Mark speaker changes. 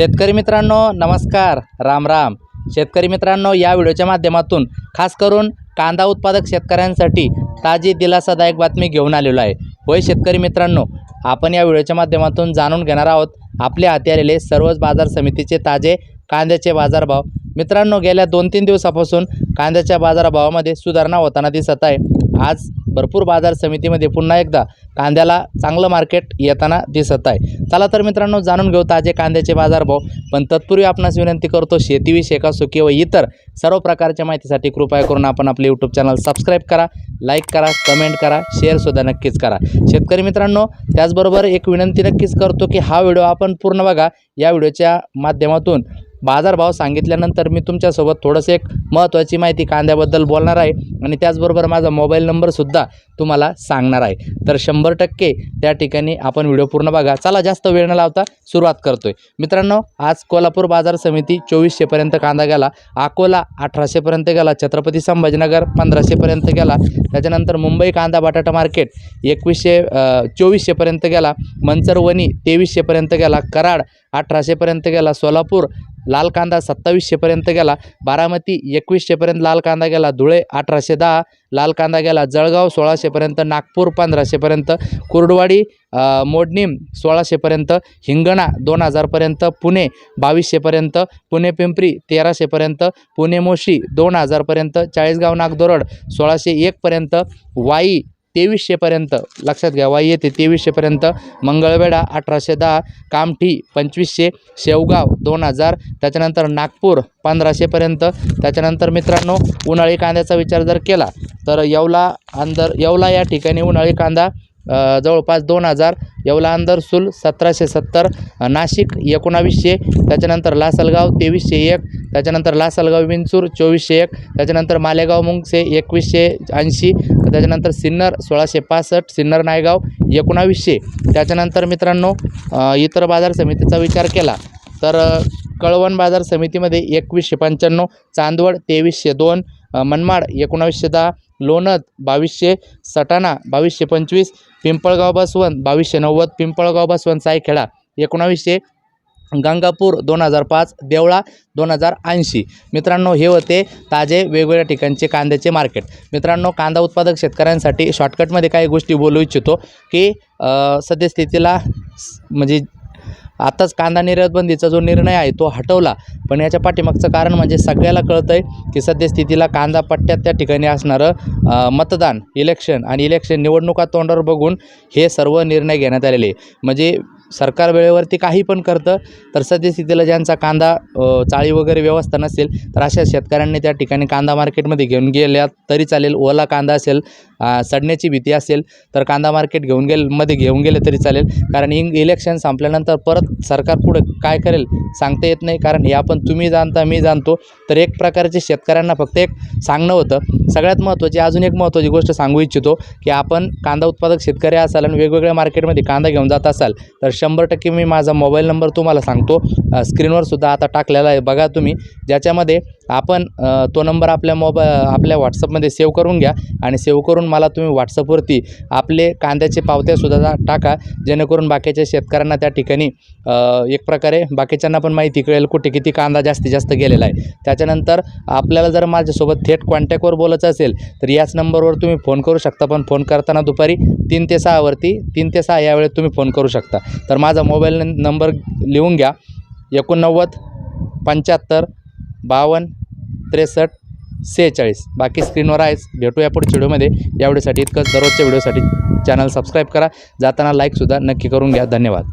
Speaker 1: शेतकरी मित्रांनो नमस्कार राम राम. शेतकरी मित्रांनो या व्हिडिओच्या माध्यमातून खास करून कांदा उत्पादक शेतकऱ्यांसाठी ताजी दिलासादायक बातमी घेऊन आलेलो आहे. होय शेतकरी मित्रांनो आपण या व्हिडिओच्या माध्यमातून जाणून घेणार आहोत आपल्या हाती आलेले सर्वच बाजार समितीचे ताजे कांद्याचे बाजारभाव मित्रांनो गेल्या दोन तीन दिवसापासून कांद्याच्या बाजारभावामध्ये सुधारणा होताना दिसत आहे. आज भरपूर बाजार समितीमध्ये पुन्हा एकदा कांद्याला चांगलं मार्केट येताना दिसत आहे. चला तर मित्रांनो जाणून घेऊ ताजे कांद्याचे बाजारभाव. पण तत्पूर्वी आपणास विनंती करतो शेतीविषयक असो किंवा इतर सर्व प्रकारच्या माहितीसाठी कृपया करून आपण आपले यूट्यूब चॅनल सबस्क्राईब करा लाईक करा कमेंट करा शेअरसुद्धा नक्कीच करा. शेतकरी मित्रांनो त्याचबरोबर एक विनंती नक्कीच करतो की हा व्हिडिओ आपण पूर्ण बघा. या व्हिडिओच्या माध्यमातून बाजारभाव सांगितल्यानंतर मी तुमच्यासोबत थोडंसं एक महत्त्वाची माहिती कांद्याबद्दल बोलणार आहे आणि त्याचबरोबर माझा मोबाईल नंबरसुद्धा तुम्हाला सांगणार आहे. तर शंभर टक्के त्या ठिकाणी आपण व्हिडिओ पूर्ण बघा. चला जास्त वेळ न लावता सुरुवात करतोय. मित्रांनो आज कोल्हापूर बाजार समिती चोवीसशेपर्यंत कांदा गेला. अकोला अठराशेपर्यंत गेला. छत्रपती संभाजीनगर पंधराशेपर्यंत गेला. त्याच्यानंतर मुंबई कांदा बटाटा मार्केट एकवीसशे चोवीसशेपर्यंत गेला. मंचरवणी तेवीसशेपर्यंत गेला. कराड अठराशेपर्यंत गेला. सोलापूर लाल कांदा सत्तावीसशेपर्यंत गेला. बारामती एकवीसशेपर्यंत लाल कांदा गेला. धुळे अठराशे दहा. लाल कांदा गेला. जळगाव सोळाशेपर्यंत नागपूर पंधराशेपर्यंत कुर्डवाडी मोडणीम सोळाशेपर्यंत हिंगणा दोन हजारपर्यंत पुणे बावीसशेपर्यंत पुणे पिंपरी तेराशेपर्यंत पुणे मोशी दोन हजारपर्यंत चाळीसगाव नागदोरड सोळाशे एकपर्यंत वाई तेवीसशेपर्यंत लक्षात घ्या वाई येते तेवीसशेपर्यंत मंगळवेढा अठराशे दहा कामठी पंचवीसशे शेवगाव दोन हजार त्याच्यानंतर नागपूर पंधराशेपर्यंत त्याच्यानंतर मित्रांनो उन्हाळी कांद्याचा विचार जर केला तर येवला अंदर येवला या ठिकाणी उन्हाळी कांदा जवळपास दोन हजार येवला अंदरसूल सतराशे सत्तर नाशिक एकोणावीसशे त्याच्यानंतर लासलगाव तेवीसशे एक त्याच्यानंतर लासलगाव विंचूर चोवीसशे एक त्याच्यानंतर मालेगाव मुंगसे एकवीसशे ऐंशी त्याच्यानंतर सिन्नर सोळाशे पासष्ट सिन्नर नायगाव एकोणावीसशे. त्याच्यानंतर मित्रांनो इतर बाजार समितीचा विचार केला तर कळवण बाजार समितीमध्ये एकवीसशे पंच्याण्णव चांदवड तेवीसशे दोन मनमाड एकोणावीसशे दहा लोणद बावीसशे सटाणा बावीसशे पंचवीस पिंपळगाव बसवंत बावीसशे नव्वद पिंपळगाव बसवंत सायखेडा एकोणावीसशे गंगापूर दोन हजार पाच देवळा दोन हजार ऐंशी. मित्रांनो हे होते ताजे वेगवेगळ्या ठिकाणचे कांद्याचे मार्केट. मित्रांनो कांदा उत्पादक शेतकऱ्यांसाठी शॉर्टकटमध्ये काही गोष्टी बोलू इच्छितो की सद्यस्थितीला म्हणजे आताच कांदा निर्यात बंदीचा जो निर्णय आहे तो हटवला. पण याच्या पाठीमागचं कारण म्हणजे सगळ्याला कळतं आहे की सद्यस्थितीला कांदा पट्ट्यात त्या ठिकाणी असणारं मतदान इलेक्शन आणि इलेक्शन निवडणुका तोंडावर बघून हे सर्व निर्णय घेण्यात आलेले. म्हणजे सरकार वेळेवरती काही पण करतं तर सद्यस्थितीला ज्यांचा कांदा चाळी वगैरे व्यवस्था नसेल तर अशा शेतकऱ्यांनी त्या ठिकाणी कांदा मार्केटमध्ये घेऊन गेल्या तरी चालेल. ओला कांदा असेल सडण्याची भीती असेल तर कांदा मार्केट घेऊन गेल मध्ये घेऊन गेले तरी चालेल. कारण इंग इलेक्शन संपल्यानंतर परत सरकार पुढं काय करेल सांगता येत नाही. कारण हे आपण तुम्ही जाणता मी जाणतो. तर एक प्रकारचे शेतकऱ्यांना फक्त एक सांगणं होतं. सगळ्यात महत्त्वाची अजून एक महत्त्वाची गोष्ट सांगू इच्छितो की आपण कांदा उत्पादक शेतकरी असाल आणि वेगवेगळ्या मार्केटमध्ये कांदा घेऊन जात असाल तर शंभर टक्के मी माझा मोबाईल नंबर तुम्हाला सांगतो. स्क्रीनवरसुद्धा स्क्रीनवर सुद्धा आता टाकलेला आहे. बघा तुम्ही ज्याच्यामध्ये आपण तो नंबर आपल्या मोबा आपल्या व्हॉट्सअपमध्ये सेव्ह करून घ्या आणि सेव्ह करून मला तुम्ही व्हॉट्सअपवरती आपले कांद्याचे पावत्यासुद्धा टाका जेणेकरून बाकीच्या शेतकऱ्यांना त्या ठिकाणी एक प्रकारे बाकीच्यांना पण माहिती कळेल कुठे किती कांदा जास्तीत जास्त गेलेला आहे. त्याच्यानंतर आपल्याला जर माझ्यासोबत थेट कॉन्टॅक्टवर बोलायचं असेल तर याच नंबरवर तुम्ही फोन करू शकता पण फोन करताना दुपारी तीन ते सहावरती तीन ते सहा यावेळेत तुम्ही फोन करू शकता. तर माझा मोबाईल नंबर लिहून घ्या एकोणनव्वद पंच्याहत्तर बावन्न त्रेसष्ट सेहेचाळीस. बाकी स्क्रीनवर आहेच भेटूया पुढच्या व्हिडिओमध्ये. या व्हिडिओसाठी इतकंच. दररोजच्या व्हिडिओसाठी चॅनल सबस्क्राईब करा. जाताना लाईकसुद्धा नक्की करून घ्या. धन्यवाद.